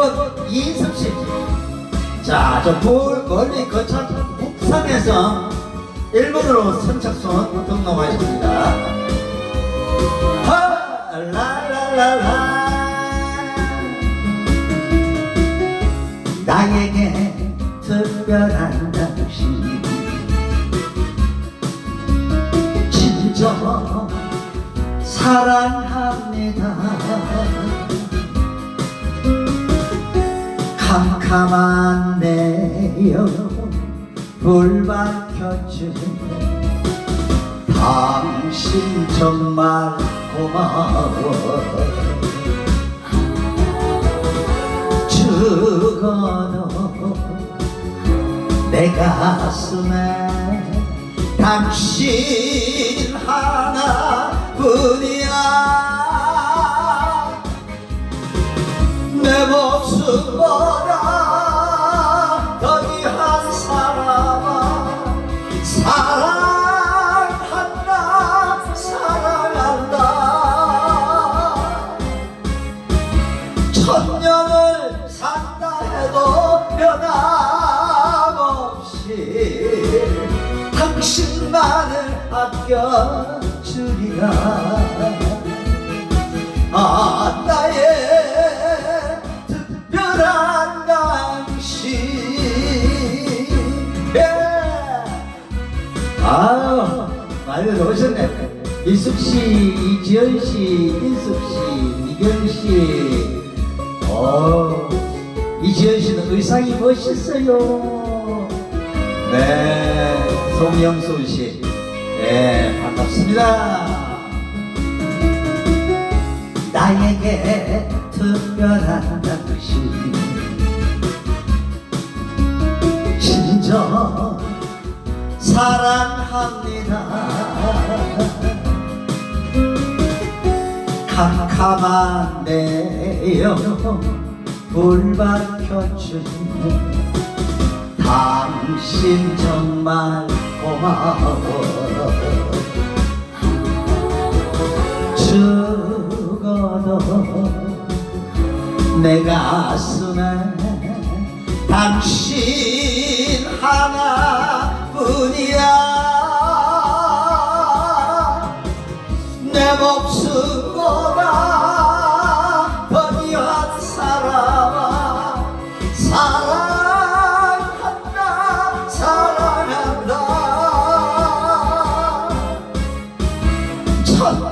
여러분 이인섭 씨. 자, 저 불, 멀리 거창 북상에서 일본으로 선착순 등록하십니다. 하, 라라라라. 나에게 특별한 당신. 진정 사랑합니다. 캄캄한 내영불 밝혀준 당신 정말 고마워. 죽어도 내 가슴에 당신 하나뿐이야 변함없이 당신만을 아껴주리라. 아 나의 특별한 당신. 예. 아 많이 오셨네. 이숙씨 이지연씨 인숙씨 이지연씨는 의상이 멋있어요. 네 송영순씨. 네 반갑습니다. 나에게 특별한 당신 진정 사랑합니다. 캄캄한 내영 불 밝혀준 당신 정말 고마워. 죽어도 내 가슴에 당신 하나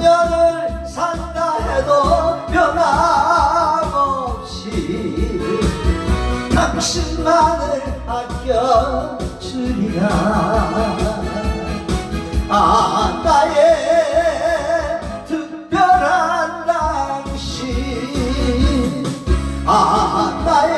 1년을 산다 해도 변함없이 당신만을 아껴주리라. 아 나의 특별한 당신. 아 나의